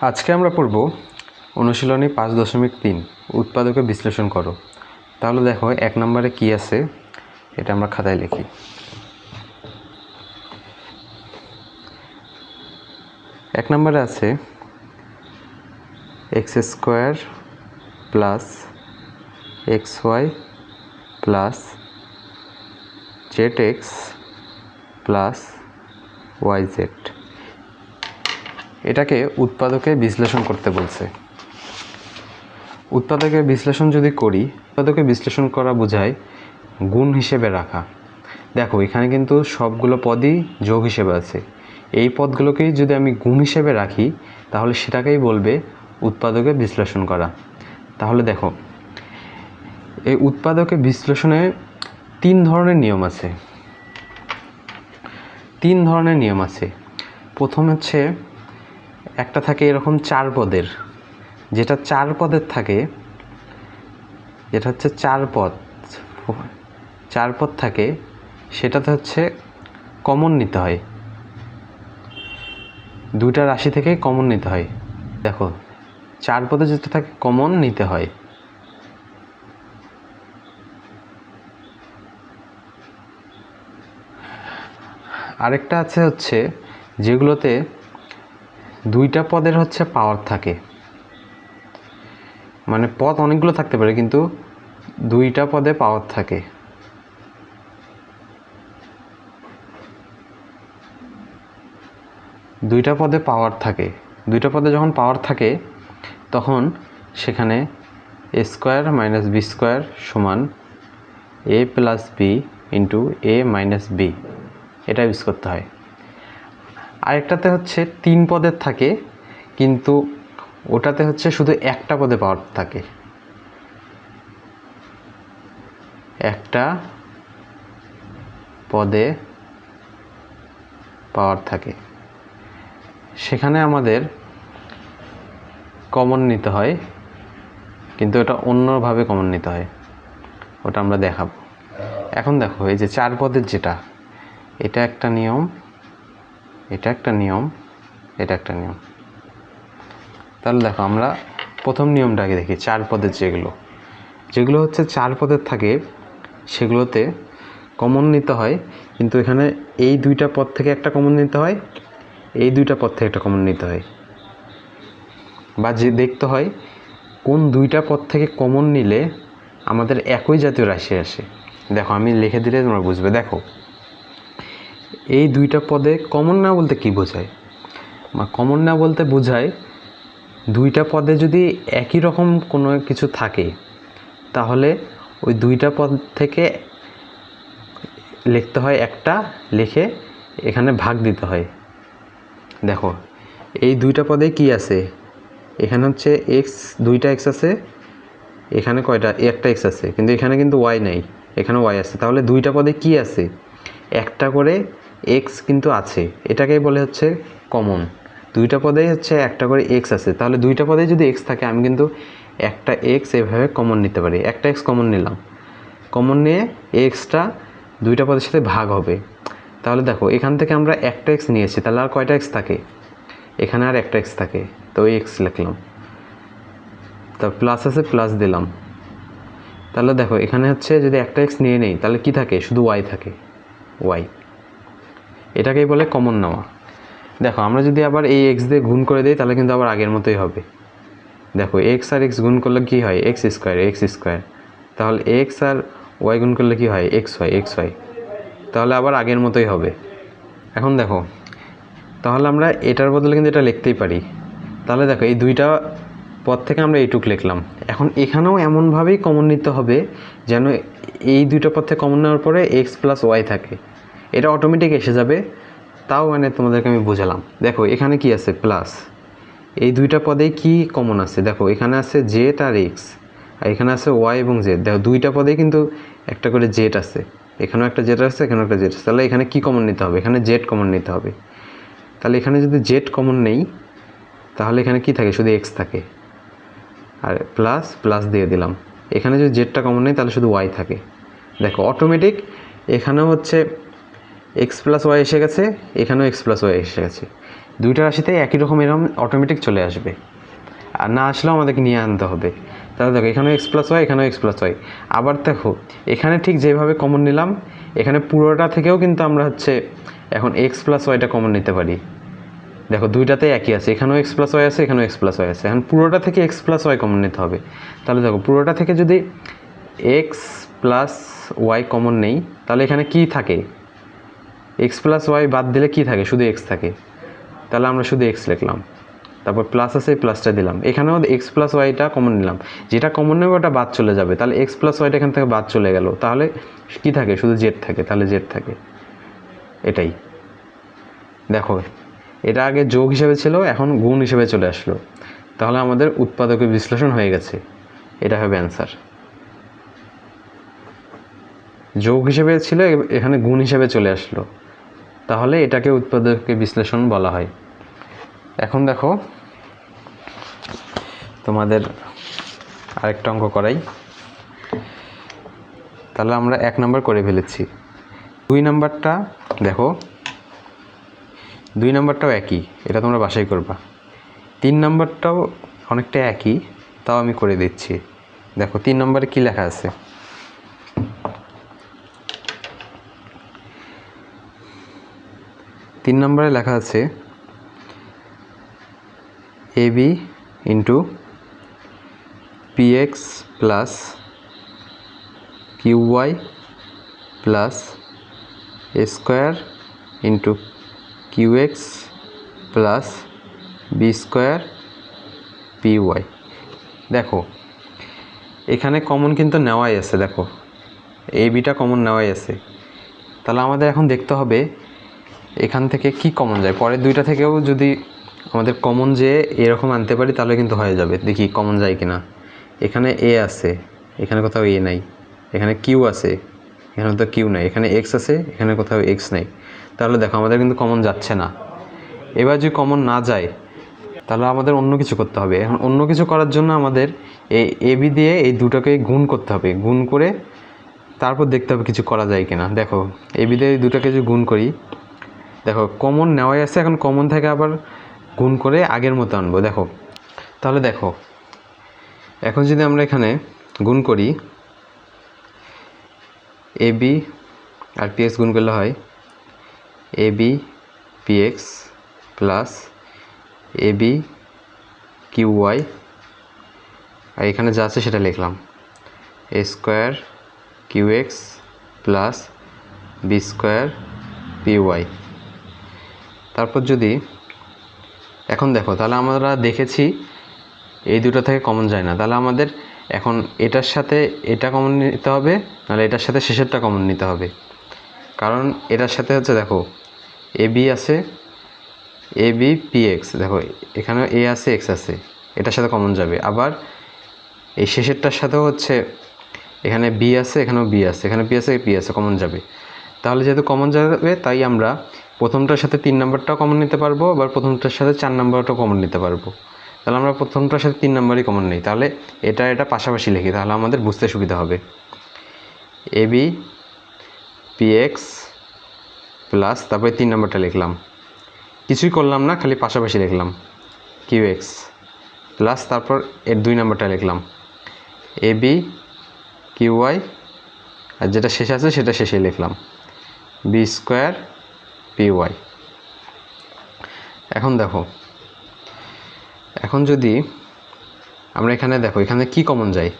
আজকে আমরা পড়ব অনুশীলনী পাঁচ দশমিক তিন, উৎপাদকে বিশ্লেষণ করো। তাহলে দেখো, এক নম্বরে কি আছে? এটা আমরা খাতায় লিখি। এক নম্বরে আছে, x square plus x y plus z x plus y z. এটাকে উৎপাদকে বিশ্লেষণ করতে বলছে। উৎপাদকে বিশ্লেষণ যদি করি, উৎপাদকে বিশ্লেষণ করা বোঝায় গুণ হিসেবে রাখা। দেখো, এখানে কিন্তু সবগুলো পদই যোগ হিসেবে আছে। এই পদগুলোকেই যদি আমি গুণ হিসেবে রাখি, তাহলে সেটাকেই বলবে উৎপাদকে বিশ্লেষণ করা। তাহলে দেখো, এই উৎপাদকে বিশ্লেষণে তিন ধরনের নিয়ম আছে। তিন ধরনের নিয়ম আছে। প্রথম হচ্ছে একটা থাকে এরকম চার পদের। যেটা চার পদের থাকে, যেটা হচ্ছে চার পদ চার পদ থাকে, সেটাতে হচ্ছে কমন নিতে হয়। দুইটা রাশি থেকে কমন নিতে হয়। দেখো, চার পদে যেটা থাকে কমন নিতে হয়। আরেকটা আছে হচ্ছে, যেগুলোতে দুইটা পদের হচ্ছে পাওয়ার থাকে। মানে পদ অনেকগুলো থাকতে পারে, কিন্তু দুইটা পদে পাওয়ার থাকে। দুইটা পদে পাওয়ার থাকে। দুইটা পদে যখন পাওয়ার থাকে, তখন সেখানে a square minus b square সমান a plus b into a minus b এটা ইউজ করতে হয়। আরেকটাতে হচ্ছে তিন পদের থাকে, কিন্তু ওটাতে হচ্ছে শুধু একটা পদে পাওয়ার থাকে। একটা পদে পাওয়ার থাকে। সেখানে আমাদের কমন নিতে হয়, কিন্তু এটা অন্যভাবে কমন নিতে হয়। ওটা আমরা দেখাবো। এখন দেখো, এই যে চার পদের যেটা, এটা একটা নিয়ম এটা একটা নিয়ম, এটা একটা নিয়ম। তাহলে দেখো, আমরা প্রথম নিয়মটাকে দেখি, চার পদের যেগুলো। যেগুলো হচ্ছে চার পদের থাকে, সেগুলোতে কমন নিতে হয়, কিন্তু এখানে এই দুইটা পদ থেকে একটা কমন নিতে হয়, এই দুইটা পদ থেকে একটা কমন নিতে হয়। বা যে দেখতে হয়, কোন দুইটা পদ থেকে কমন নিলে আমাদের একই জাতীয় রাশি আসে। দেখো, আমি লিখে দিলে তোমরা বুঝবে। দেখো এই দুইটা পদে কমন না বলতে কি বোঝায়? বা কমন না বলতে বোঝায়, দুইটা পদে যদি একই রকম কোনো কিছু থাকে, তাহলে ওই দুইটা পদ থেকে লিখতে হয় একটা, লিখে এখানে ভাগ দিতে হয়। দেখো, এই দুইটা পদে কি আছে? এখানে হচ্ছে এক্স দুইটা এক্স আছে, এখানে কয়টা? একটা এক্স আছে, কিন্তু এখানে কিন্তু ওয়াই নাই, এখানে ওয়াই আছে। তাহলে দুইটা পদে কি আছে? একটা করে এক্স কিন্তু আছে। এটাকেই বলে হচ্ছে কমন দুইটা পদেই হচ্ছে একটা করে এক্স আছে। তাহলে দুইটা পদে যদি এক্স থাকে, আমি কিন্তু একটা এক্স এভাবে কমন নিতে পারি। একটা এক্স কমন নিলাম। কমন নিয়ে এক্সটা দুইটা পদের সাথে ভাগ হবে। তাহলে দেখো, এখান থেকে আমরা একটা এক্স নিয়েছি তাহলে আর কয়টা এক্স থাকে? এখানে আর একটা এক্স থাকে। তো ওই এক্স লিখলাম। তা প্লাস আছে প্লাস দিলাম। তাহলে দেখো, এখানে হচ্ছে যদি একটা এক্স নিয়ে নেই, তাহলে কি থাকে? শুধু ওয়াই থাকে। ওয়াই এটাকেই বলে কমন নেওয়া দেখো, আমরা যদি আবার এই এক্স দিয়ে গুণ করে দিই, তাহলে কিন্তু আবার আগের মতোই হবে। দেখো এক্স আর এক্স গুণ করলে কী হয়? এক্স স্কোয়ার এক্স স্কোয়ার তাহলে এক্স আর ওয়াই গুণ করলে কী হয়? এক্স ওয়াই এক্স ওয়াই তাহলে আবার আগের মতোই হবে। এখন দেখো, তাহলে আমরা এটার বদলে কিন্তু এটা লিখতেই পারি। তাহলে দেখো, এই দুইটা পদ থেকে আমরা এইটুক লিখলাম। এখন এখানেও এমনভাবেই কমন নিতে হবে যেন এই দুইটা পদ থেকে কমন নেওয়ার পরে এক্স প্লাস ওয়াই থাকে। এটা অটোমেটিক এসে যাবে। তাও মানে তোমাদেরকে আমি বোঝালাম। দেখো, এখানে কি আছে? প্লাস এই দুইটা পদেই কি কমন আছে? দেখো, এখানে আছে জেড আর এক্স আর এখানে আছে ওয়াই এবং জেড দেখো, দুইটা পদেই কিন্তু একটা করে জেড আছে। এখানেও একটা জেড আছে, এখানেও একটা জেড আছে। তাহলে এখানে কি কমন নিতে হবে? এখানে জেড কমন নিতে হবে। তাহলে এখানে যদি জেড কমন নেই, তাহলে এখানে কি থাকে? শুধু এক্স থাকে। আর প্লাস প্লাস দিয়ে দিলাম। এখানে যদি জেডটা কমন নেই, তাহলে শুধু ওয়াই থাকে। দেখো অটোমেটিক এখানেও হচ্ছে এক্স প্লাস ওয়াই এসে গেছে, এখানেও এক্স প্লাস ওয়াই এসে গেছে। দুইটা রাশিতে একই রকম এরকম অটোমেটিক চলে আসবে। আর না আসলেও আমাদেরকে নিয়ে আনতে হবে। তাহলে দেখো, এখানেও এক্স প্লাস ওয়াই এখানেও এক্স প্লাস ওয়াই আবার দেখো, এখানে ঠিক যেভাবে কমন নিলাম, এখানে পুরোটা থেকেও কিন্তু আমরা হচ্ছে এখন এক্স প্লাস ওয়াইটা কমন নিতে পারি। দেখো দুইটাতে একই আছে। এখানেও এক্স প্লাস ওয়াই আছে, এখানেও এক্স প্লাস ওয়াই আছে। এখন পুরোটা থেকে এক্স প্লাস ওয়াই কমন নিতে হবে। তাহলে দেখো, পুরোটা থেকে যদি এক্স প্লাস ওয়াই কমন নেই, তাহলে এখানে কি থাকে? এক্স প্লাস ওয়াই বাদ দিলে কি থাকে? শুধু এক্স থাকে। তাহলে আমরা শুধু এক্স লিখলাম। তারপর প্লাস আছে প্লাসটা দিলাম। এখানেও এক্স প্লাস ওয়াইটা কমন নিলাম। যেটা কমন নেবে ওটা বাদ চলে যাবে। তাহলে এক্স প্লাস ওয়াইটা এখান থেকে বাদ চলে গেল। তাহলে কি থাকে? শুধু জেড থাকে। তাহলে জেড থাকে। এটাই। দেখো এটা আগে যোগ হিসেবে ছিল, এখন গুণ হিসেবে চলে আসলো। তাহলে আমাদের উৎপাদকের বিশ্লেষণ হয়ে গেছে। এটা হবে অ্যান্সার যোগ হিসেবে ছিল এখানে গুণ হিসেবে চলে আসলো। তাহলে এটাকে উৎপাদকের বিশ্লেষণ বলা হয়। এখন দেখো, তোমাদের আরেকটা অঙ্ক করাই। তাহলে আমরা এক নাম্বার করে ফেলেছি। দুই নাম্বারটা দেখো দুই নাম্বারটাও একই, এটা তোমরা বাসাই করবা। তিন নাম্বারটাও অনেকটা একই, তাও আমি করে দিচ্ছি। দেখো, তিন নম্বরে কি লেখা আছে? তিন নম্বরে লেখা আছে, a b into p x plus q y plus square into q x plus b square p y দেখো, এখানে কমন কিন্তু নেওয়াই আছে, দেখো। এই বিটা কমন নেওয়াই আছে। তাহলে আমাদের এখন দেখতে হবে এখান থেকে কি কমন যায়। পরের দুইটা থেকেও যদি আমাদের কমন যে এরকম আনতে পারি, তাহলে কিন্তু হয়ে যাবে। দেখি কমন যায় কি না এখানে এ আছে, এখানে কোথাও এ নাই। এখানে কিউ আছে, এখানে তো কিউ নাই। এখানে এক্স আছে, এখানে কোথাও এক্স নাই। তাহলে দেখো, আমাদের কিন্তু কমন যাচ্ছে না। এবার যদি কমন না যায়, তাহলে আমাদের অন্য কিছু করতে হবে। এখন অন্য কিছু করার জন্য আমাদের এই এবি দিয়ে এই দুটোকে গুণ করতে হবে। গুণ করে তারপর দেখতে হবে কিছু করা যায় কিনা। দেখো এবি দিয়ে এই দুটোকে যদি গুণ করি, দেখো কমন নেওয়াই আছে, এখন কমন থেকে আবার গুণ করে আগের মতো আনব। দেখো, তাহলে দেখো, এখন যদি আমরা এখানে গুণ করি, এ, বি আর পি এক্স গুণ করলে হয় a b p x plus a b q y আর এখানে যা আছে সেটা লিখলাম। A square q x plus b square p y তারপর যদি, এখন দেখো, তাহলে আমরা দেখেছি এই দুটো থেকে কমন যায় না। তাহলে আমাদের এখন এটার সাথে এটা কমন নিতে হবে, নাহলে এটার সাথে শেষেরটা কমন নিতে হবে। কারণ এটার সাথে হচ্ছে, দেখো এ বি আছে এ বি পি এক্স দেখো এখানে এ আছে এক্স আছে। এটার সাথে কমন যাবে। আবার এই শেষেরটার সাথেও হচ্ছে এখানে বি আছে, এখানেও বি আছে। এখানে পি আছে পি আছে কমন যাবে। তাহলে যেহেতু কমন যাবে, তাই আমরা প্রথমটার সাথে তিন নাম্বারটাও কমন নিতে পারব, আবার প্রথমটার সাথে চার নাম্বারটাও কমন নিতে পারব। তাহলে আমরা প্রথমটার সাথে তিন নাম্বারই কমন নিই। তাহলে এটা এটা পাশাপাশি লিখি, তাহলে আমাদের বুঝতে সুবিধা হবে। A b p x plus তারপরে তিন নাম্বারটা লিখলাম। কিছুই করলাম না, খালি পাশাপাশি লিখলাম। কিউ এক্স প্লাস তারপর এর দুই নাম্বারটা লিখলাম। এ বি কিউ ওয়াই আর যেটা শেষ আছে সেটা শেষে লিখলাম। বি স্কোয়ার পি ওয়াই এখন দেখো, এখন যদি আমরা এখানে দেখো, এখানে কি কমন যায়?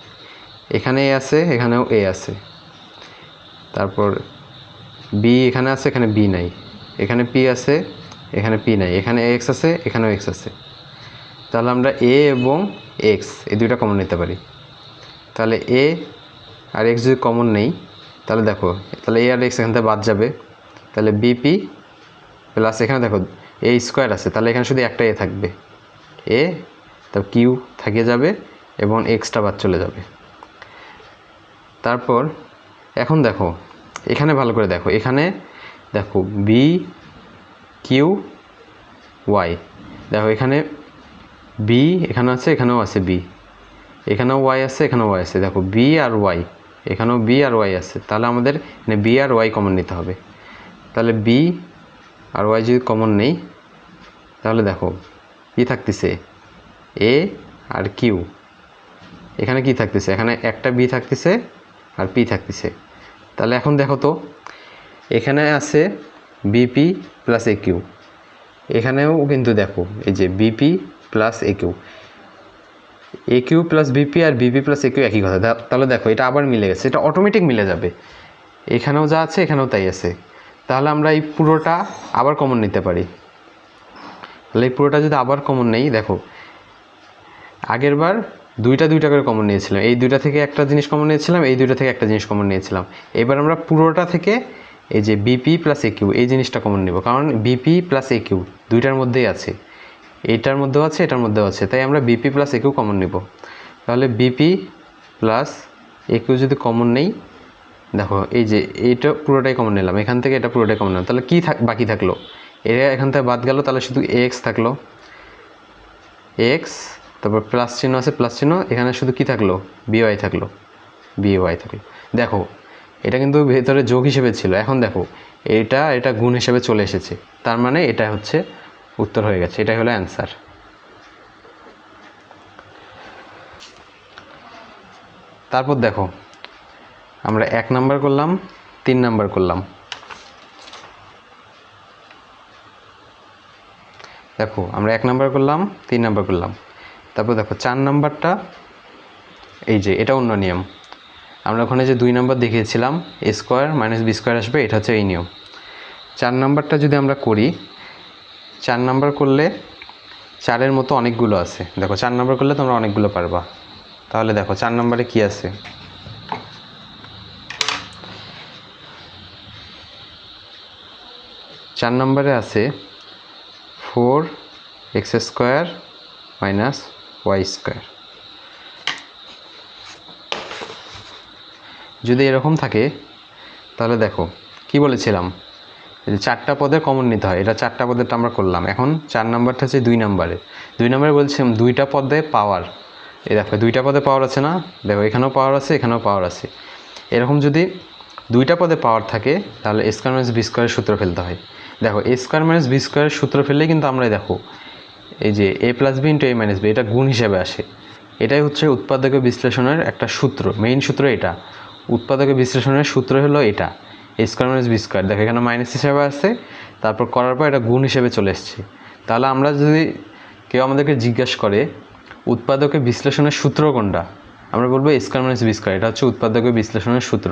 এখানে এ আছে, এখানেও এ আছে। তারপর বি এখানে আছে, এখানে বি নাই। এখানে পি আছে, এখানে পি নাই। এখানে এক্স আছে, এখানেও এক্স আছে। তাহলে আমরা এ এবং এক্স এই দুইটা কমন নিতে পারি। তাহলে এ আর এক্স যদি কমন নেই, তাহলে দেখো, তাহলে এ আর এক্স এখান থেকে বাদ যাবে। তাহলে বিপি প্লাস এখানে দেখো এ স্কোয়ার আছে, তাহলে এখানে শুধু একটা এ থাকবে। এ তারপর কিউ থেকে যাবে এবং এক্সটা বাদ চলে যাবে। তারপর, এখন দেখো এখানে ভালো করে দেখো। এখানে দেখো বি কিউ ওয়াই দেখো, এখানে বি এখানেও আছে এখানেও আছে বি এখানেও ওয়াই আছে, এখানেও ওয়াই আছে। দেখো বি আর ওয়াই এখানেও বি আর ওয়াই আছে। তাহলে আমাদের এখানে বি আর ওয়াই কমন নিতে হবে। তাহলে বি আর ওয়াই যদি কমন নেই, তাহলে দেখো, কি থাকতেছে? এ আর কিউ এখানে কি থাকতেছে? এখানে একটা বি থাকতেছে আর পি থাকতেছে। তাহলে এখন দেখো তো, এখানে আছে বিপি প্লাস এ কিউ এখানেও কিন্তু দেখো, এই যে b p plus a q a q plus b p R b p plus a q একই কথা। তাহলে দেখো, এটা আবার মিলে গেছে, এটা অটোমেটিক মিলে যাবে। এখানেও যা আছে, এখানেও তাই আছে। তাহলে আমরা এই পুরোটা আবার কমন নিতে পারি। তাহলে এই পুরোটা যদি আবার কমন নেই, দেখো আগের বার দুইটা দুইটা করে কমন নিয়েছিলাম। এই দুইটা থেকে একটা জিনিস কমন নিয়েছিলাম, এই দুইটা থেকে একটা জিনিস কমন নিয়েছিলাম। এবার আমরা পুরোটা থেকে এই যে বিপি প্লাস এ কিউ এই জিনিসটা কমন নেব। কারণ বিপি প্লাস এ কিউ দুইটার মধ্যেই আছে। এটার মধ্যেও আছে, এটার মধ্যেও আছে। তাই আমরা b p plus a q common নেব। তাহলে b p plus a q যদি কমন নেই, দেখো, এই যে এইটা পুরোটাই কমন নিলাম। এখান থেকে এটা পুরোটাই কমন নিলাম। তাহলে কী থাক, বাকি থাকল? এরা এখান থেকে বাদ গেল, তাহলে শুধু এক্স থাকল। এক্স তারপর প্লাস চিহ্ন আছে প্লাস চিহ্ন, এখানে শুধু কি থাকল? বিওয়াই থাকল। বিওয়াই থাকল। দেখো, এটা কিন্তু ভেতরে যোগ হিসেবে ছিল। এখন দেখো, এটা এটা গুণ হিসেবে চলে এসেছে। তার মানে এটা হচ্ছে উত্তর হয়ে গেছে। এটাই হলো অ্যান্সার তারপর দেখো, আমরা এক নাম্বার করলাম, তিন নাম্বার করলাম। দেখো, আমরা এক নাম্বার করলাম, তিন নাম্বার করলাম। তারপর দেখো চার নাম্বারটা, এই যে এটা অন্য নিয়ম। আমরা ওখানে যে দুই নাম্বার দেখিয়েছিলাম a square minus b square আসবে, এটা হচ্ছে এই নিয়ম। চার নাম্বারটা যদি আমরা করি, চার নাম্বার করলে চারের মতো অনেকগুলো আছে। দেখো চার নাম্বার করলে তোমরা অনেকগুলো পারবা। তাহলে দেখো চার নাম্বারে কি আছে? চার নম্বরে আছে four x square minus y square যদি এরকম থাকে, তাহলে দেখো, কি বলেছিলাম? চারটা পদের কমন নিতে হয়, এটা চারটা পদেরটা আমরা করলাম। এখন চার নাম্বারটা হচ্ছে দুই নাম্বারে। দুই নাম্বারে বলছিলাম দুইটা পদে পাওয়ার এই দেখো, দুইটা পদে পাওয়ার আছে না? দেখো, এখানেও পাওয়ার আছে, এখানেও পাওয়ার আছে। এরকম যদি দুইটা পদে পাওয়ার থাকে, তাহলে এ স্কোয়ার মাইনাস বি স্কোয়ারের সূত্র ফেলতে হয়। দেখো এ স্কোয়ার মাইনাস বি স্কোয়ারের সূত্র ফেললেই কিন্তু আমরা দেখো এই যে a plus b into a minus b এটা গুণ হিসেবে আসে। এটাই হচ্ছে উৎপাদক বিশ্লেষণের একটা সূত্র। মেইন সূত্র এটা। উৎপাদক বিশ্লেষণের সূত্র হলো এটা। A square minus b square দেখো এখানে মাইনাস হিসাবে আসছে তারপর করার পর এটা গুণ হিসেবে চলে এসছে। তাহলে আমরা যদি কেউ আমাদেরকে জিজ্ঞাসা করে উৎপাদকের বিশ্লেষণের সূত্র কোনটা? আমরা বলব স্কোয়ার মাইনাস বি স্কোয়ার এটা হচ্ছে উৎপাদকের বিশ্লেষণের সূত্র।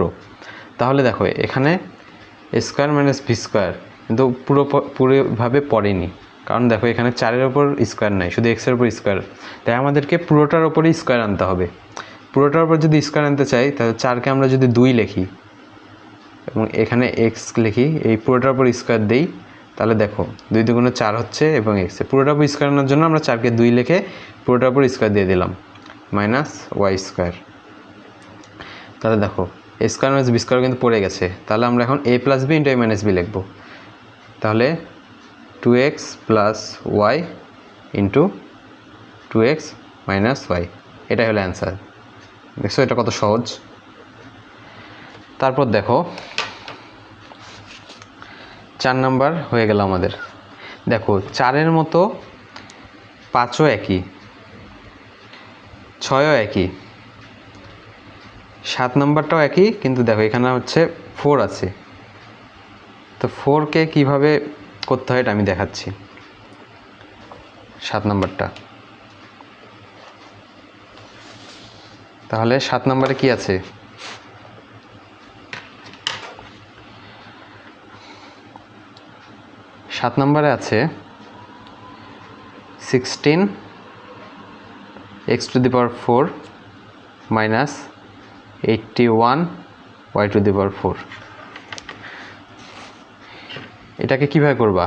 তাহলে দেখো, এখানে স্কোয়ার মাইনাস ভি স্কোয়ার কিন্তু পুরো পুরোভাবে পড়েনি। কারণ দেখো এখানে চারের ওপর স্কোয়ার নাই, শুধু এক্সের ওপর স্কোয়ার তাই আমাদেরকে পুরোটার ওপরই স্কোয়ার আনতে হবে। পুরোটার ওপর যদি স্কোয়ার আনতে চাই, তাহলে চারকে আমরা যদি দুই লিখি, এবং এখানে এক্স লিখি, এই পুরোটার উপর স্কোয়ার দিই, তাহলে দেখো দুই দুগুণে চার হচ্ছে এবং এক্স পুরোটার উপর স্কোয়ার আনার জন্য আমরা চারকে দুই লিখে পুরোটার উপর স্কোয়ার দিয়ে দিলাম মাইনাস ওয়াই স্কোয়ার তাহলে দেখো a square minus b square কিন্তু পড়ে গেছে। তাহলে আমরা এখন a plus b into a minus b লিখব। তাহলে two x plus y into two x minus y এটাই হলো অ্যান্সার দেখছ এটা কত সহজ? তারপর দেখো, চার নাম্বার হয়ে গেল আমাদের। দেখো, চারের মতো পাঁচও একই, ছয়ও একই, সাত নাম্বারটাও একই, কিন্তু দেখো এখানে হচ্ছে ফোর আছে। তো ফোরকে কীভাবে করতে হয় এটা আমি দেখাচ্ছি। সাত নাম্বারটা। তাহলে সাত নাম্বারে কি আছে? সাত নম্বরে আছে sixteen x to the power four minus eighty one y to the power four এটাকে কীভাবে করবা?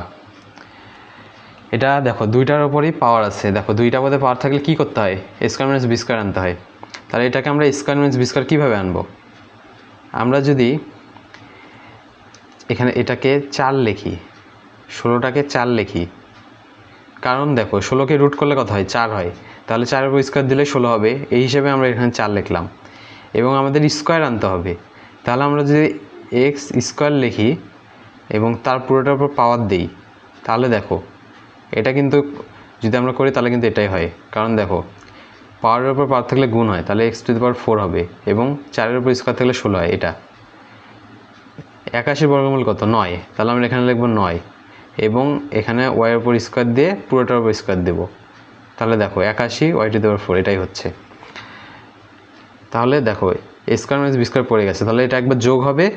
এটা দেখো, দুইটার ওপরেই পাওয়ার আছে। দেখো, দুইটা পদে পাওয়ার থাকলে কী করতে হয়? স্কোয়ার মাইনাস বি স্কোয়ার আনতে হয়। তাহলে এটাকে আমরা স্কোয়ার মাইনাস বি স্কোয়ার কীভাবে আনব? আমরা যদি এখানে এটাকে চার লিখি, ষোলোটাকে চার লিখি, কারণ দেখো, ষোলোকে রুট করলে কত হয়? চার হয়। তাহলে চারের উপর স্কোয়ার দিলে ষোলো হবে। এই হিসেবে আমরা এখানে চার লিখলাম। এবং আমাদের স্কোয়ার আনতে হবে। তাহলে আমরা যদি এক্স স্কোয়ার লিখি এবং তার পুরোটার উপর পাওয়ার দিই। তাহলে দেখো, এটা কিন্তু যদি আমরা করি তাহলে কিন্তু এটাই হয়। কারণ দেখো পাওয়ারের উপর পাওয়ার থাকলে গুণ হয়, তাহলে x to the power four হবে এবং চারের উপর স্কোয়ার থাকলে ষোলো হয় এটা। একাশির বর্গমূল কত? নয়। তাহলে আমরা এখানে লিখব নয়। এবং এখানে ওয়াইয়ের উপর স্কোয়ার দিয়ে পুরোটার উপর স্কোয়ার দেবো। তাহলে দেখো, একাশি y to the power four এটাই হচ্ছে। তাহলে দেখো স্কোয়ার মাইনাস বি স্কোয়ার পড়ে গেছে। তাহলে এটা একবার যোগ হবে।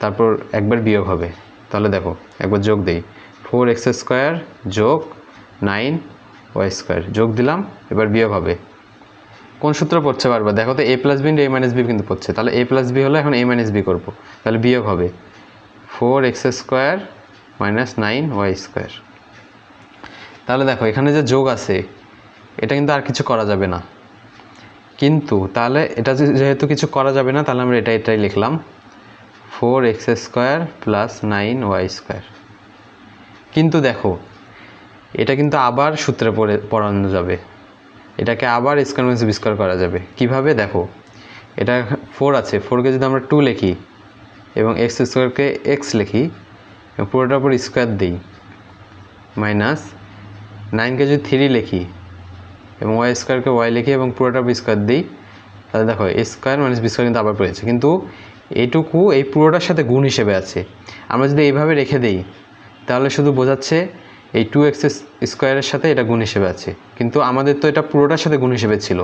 তারপর একবার বিয়োগ হবে। তাহলে দেখো, একবার যোগ দেই। ফোর এক্স স্কোয়ার যোগ নাইন ওয়াই স্কোয়ার যোগ দিলাম, এবার বিয়োগ হবে। কোন সূত্র পড়ছে বারবার? দেখো তো a plus b a minus b কিন্তু পড়ছে। তাহলে এ প্লাস বি হলো এখন এ মাইনাস বি করব। তাহলে বিয়োগ হবে। Four x square minus nine y square তাহলে দেখো, এখানে যে যোগ আছে, এটা কিন্তু আর কিছু করা যাবে না। কিন্তু তাহলে এটা যেহেতু কিছু করা যাবে না, তাহলে আমরা এটা এটাই লিখলাম। Four x square plus nine y square. কিন্তু দেখো, এটা কিন্তু আবার সূত্রে পড়ে, পড়ানো যাবে। এটাকে আবার স্কোয়ার মাইনাস বি স্কোয়ার করা যাবে। কীভাবে? দেখো, এটা ফোর আছে। ফোরকে যদি আমরা টু লিখি এবং এক্স স্কোয়ারকে এক্স লিখি পুরোটার উপর স্কোয়ার দিই মাইনাস নাইনকে যদি থ্রি লিখি এবং ওয়াই স্কোয়ারকে ওয়াই লিখি এবং পুরোটা বি স্কোয়ার দিই, তাহলে দেখো এ স্কোয়ার মাইনাস বি কিন্তু আবার পড়েছে কিন্তু এইটুকু এই পুরোটার সাথে গুণ হিসেবে আছে। আমরা যদি এইভাবে রেখে দিই, তাহলে শুধু বোঝাচ্ছে এই টু এক্স স্কোয়ারের সাথে এটা গুণ হিসেবে আছে। কিন্তু আমাদের তো এটা পুরোটার সাথে গুণ হিসেবে ছিল।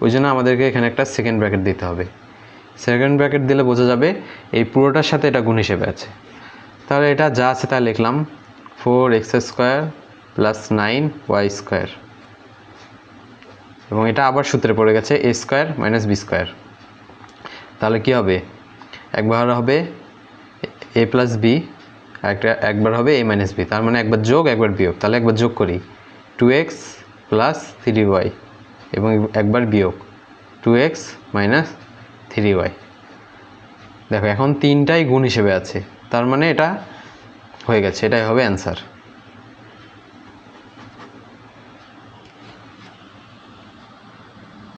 ওই জন্য আমাদেরকে এখানে একটা সেকেন্ড ব্র্যাকেট দিতে হবে। সেকেন্ড ব্র্যাকেট দিলে বোঝা যাবে এই পুরোটার সাথে এটা গুণ হিসেবে আছে। তাহলে এটা যা আছে তা লিখলাম। Four x square plus nine y square এবং এটা আবার সূত্রে পড়ে গেছে a square minus b square তাহলে কী হবে? একবার হবে এ প্লাস বি একটা একবার হবে এ মাইনাস বি তার মানে একবার যোগ, একবার বিয়োগ। তাহলে একবার যোগ করি। Two x plus three y এবং একবার বিয়োগ। Two x minus three y দেখো, এখন তিনটাই গুণ হিসেবে আছে। তার মানে এটা হয়ে গেছে, এটাই হবে অ্যান্সার